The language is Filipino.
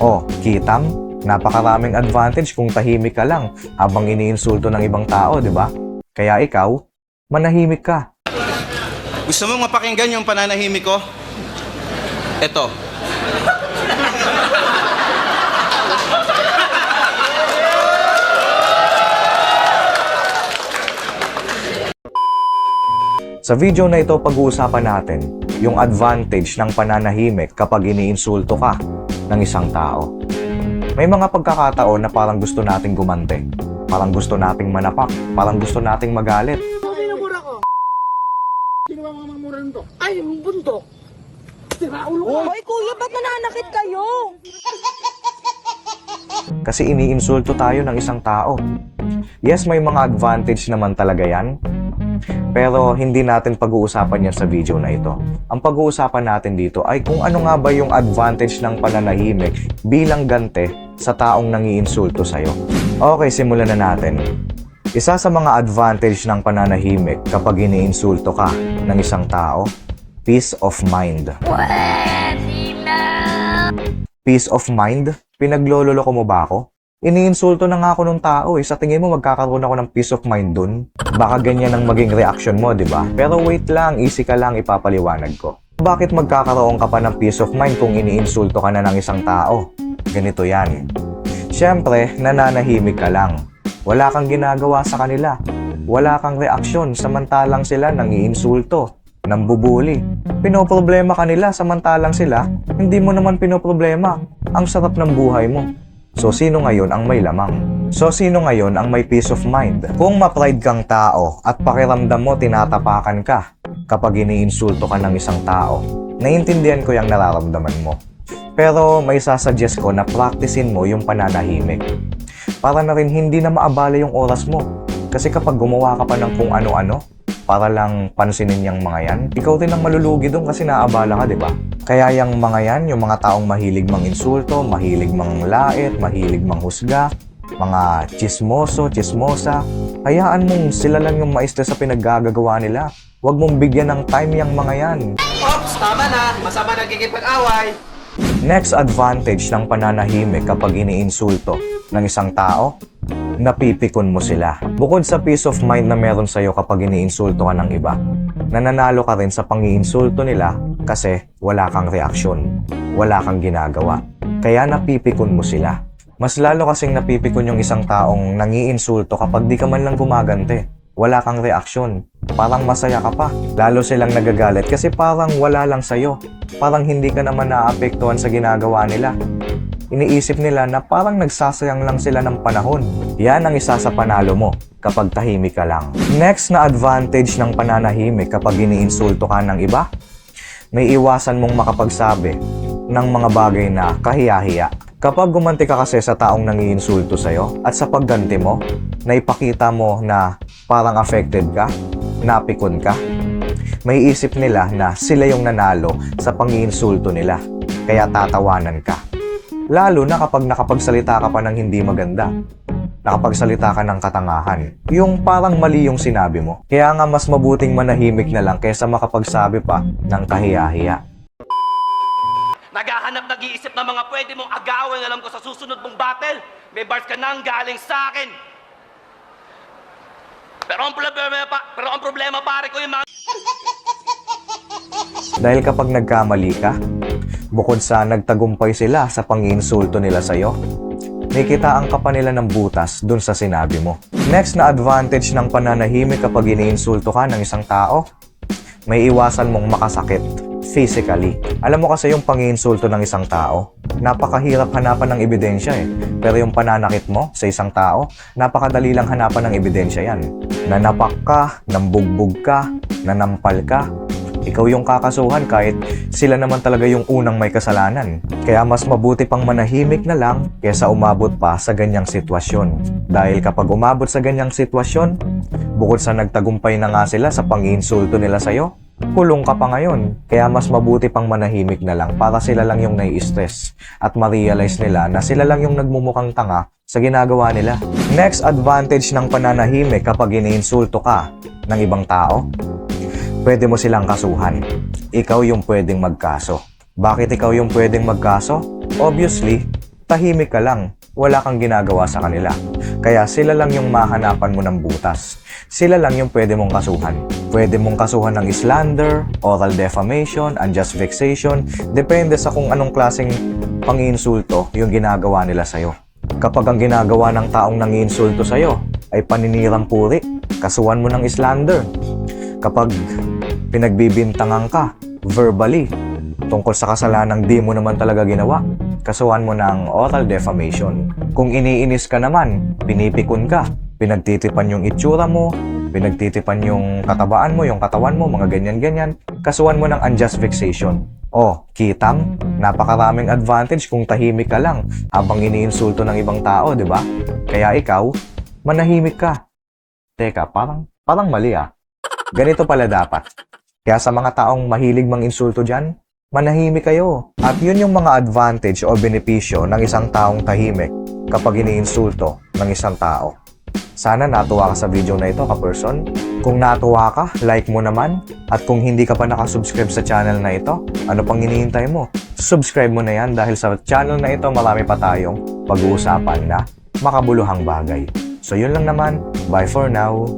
Oh, kitam? Napakaraming advantage kung tahimik ka lang habang iniinsulto ng ibang tao, di ba? Kaya ikaw, manahimik ka. Gusto mo mapakinggan yung pananahimik ko? Eto. Sa video na ito, pag-uusapan natin yung advantage ng pananahimik kapag iniinsulto ka ng isang tao. May mga pagkakataon na parang gusto nating gumante. Parang gusto nating manapak. Parang gusto nating magalit. Minumura ko. Sino ba mamamura nito? Ay, yung bundok. Sira ulo ko. Hoy kuya, ba't nananakit kayo? Kasi iniinsulto tayo ng isang tao. Yes, may mga advantage naman talaga yan. Pero hindi natin pag-uusapan yan sa video na ito. Ang pag-uusapan natin dito ay kung ano nga ba yung advantage ng pananahimik bilang gante sa taong nangiinsulto sa'yo. Okay, simulan na natin. Isa sa mga advantage ng pananahimik kapag iniinsulto ka ng isang tao, peace of mind. Peace of mind? Pinaglololoko mo ba ako? Iniinsulto na nga ako nung tao eh. Sa tingin mo magkakaroon ako ng peace of mind dun? Baka ganyan ang maging reaction mo, di ba? Pero wait lang, easy ka lang ipapaliwanag ko. Bakit magkakaroon ka pa ng peace of mind kung iniinsulto ka na ng isang tao? Ganito yan. Siyempre, nananahimik ka lang. Wala kang ginagawa sa kanila. Wala kang reaksyon samantalang sila nangiinsulto, nambubuli. Pinoproblema ka nila samantalang sila, hindi mo naman pinoproblema. Ang sarap ng buhay mo. So, sino ngayon ang may lamang? So, sino ngayon ang may peace of mind? Kung ma-pride kang tao at pakiramdam mo tinatapakan ka kapag iniinsulto ka ng isang tao, naiintindihan ko yung nararamdaman mo. Pero may sasuggest ko na practicein mo yung pananahimik. Para na rin hindi na maabala yung oras mo. Kasi kapag gumawa ka pa ng kung ano-ano, para lang pansinin yung mga yan, ikaw din ang malulugi doon kasi naabala ka, di ba? Kaya yung mga yan, yung mga taong mahilig mang insulto, mahilig mang lait, mahilig mang husga, mga chismoso, chismosa, hayaan mong sila lang yung maestra sa pinaggagawa nila. Huwag mong bigyan ng time yung mga yan. Ops, tama na. Masama nagkikipag-away. Next advantage ng pananahimik kapag iniinsulto ng isang tao, napipikon mo sila. Bukod sa peace of mind na meron sa'yo kapag iniinsulto ka ng iba, nananalo ka rin sa pangiinsulto nila kasi wala kang reaksyon, wala kang ginagawa. Kaya napipikon mo sila. Mas lalo kasing napipikon yung isang taong nangiinsulto kapag di ka man lang gumagante. Wala kang reaksyon. Parang masaya ka pa. Lalo silang nagagalit kasi parang wala lang sa'yo. Parang hindi ka naman naapektuhan sa ginagawa nila. Iniisip nila na parang nagsasayang lang sila ng panahon. Yan ang isa sa panalo mo kapag tahimik ka lang. Next na advantage ng pananahimik kapag iniinsulto ka ng iba, may iwasan mong makapagsabi ng mga bagay na kahiyahiya. Kapag gumanti ka kasi sa taong nangiinsulto sa'yo at sa pagganti mo, naipakita mo na parang affected ka, napikon ka, may isip nila na sila yung nanalo sa pangiinsulto nila, kaya tatawanan ka. Lalo na kapag nakapagsalita ka pa ng hindi maganda. Nakapagsalita ka ng katangahan. Yung parang mali yung sinabi mo. Kaya nga mas mabuting manahimik na lang kaysa makapagsabi pa ng kahiyahiya. Naghahanap, nag-iisip ng mga pwede mong agawin. Alam ko sa susunod mong battle, may bars ka nang galing sa akin. Pero ang problema, pa, pero ang problema pare ko yung mga Dahil kapag nagkamali ka, bukod sa nagtagumpay sila sa panginsulto nila sa'yo, may kitaan ka pa nila ng butas dun sa sinabi mo. Next na advantage ng pananahimik kapag iniinsulto ka ng isang tao, may iwasan mong makasakit physically. Alam mo kasi yung panginsulto ng isang tao, napakahirap hanapan ng ebidensya eh. Pero yung pananakit mo sa isang tao, napakadali lang hanapan ng ebidensya yan. Nanapak ka, nambugbog ka, nanampal ka, ikaw yung kakasuhan kahit sila naman talaga yung unang may kasalanan. Kaya mas mabuti pang manahimik na lang kaysa umabot pa sa ganyang sitwasyon. Dahil kapag umabot sa ganyang sitwasyon, bukod sa nagtagumpay na nga sila sa panginsulto nila sa'yo, kulong ka pa ngayon. Kaya mas mabuti pang manahimik na lang para sila lang yung nai-stress at ma-realize nila na sila lang yung nagmumukhang tanga sa ginagawa nila. Next advantage ng pananahimik kapag iniinsulto ka ng ibang tao, pwede mo silang kasuhan. Ikaw yung pwedeng magkaso. Bakit ikaw yung pwedeng magkaso? Obviously, tahimik ka lang, wala kang ginagawa sa kanila. Kaya sila lang yung mahanapan mo ng butas. Sila lang yung pwede mong kasuhan. Pwede mong kasuhan ng slander, oral defamation, unjust vexation, depende sa kung anong klaseng pangiinsulto yung ginagawa nila sa'yo. Kapag ang ginagawa ng taong nangiinsulto sa'yo ay paninirang puri, kasuhan mo ng slander. Kapag pinagbibintangan ka verbally tungkol sa kasalanang di mo naman talaga ginawa, kasuhan mo ng oral defamation. Kung iniinis ka naman, pinipikon ka, pinagtitipan yung itsura mo, pinagtitipan yung katabaan mo, yung katawan mo, mga ganyan-ganyan, kasuhan mo ng unjust vexation. Oh, kitam, napakaraming advantage kung tahimik ka lang habang iniinsulto ng ibang tao, di ba? Kaya ikaw, manahimik ka. Teka, parang, parang mali ah. Ganito pala dapat. Kaya sa mga taong mahilig mang insulto dyan, manahimik kayo. At yun yung mga advantage o benepisyo ng isang taong tahimik kapag iniinsulto ng isang tao. Sana natuwa ka sa video na ito, ka-person. Kung natuwa ka, like mo naman. At kung hindi ka pa nakasubscribe sa channel na ito, ano pang hinihintay mo? Subscribe mo na yan dahil sa channel na ito marami pa tayong pag-uusapan na makabuluhang bagay. So yun lang naman. Bye for now.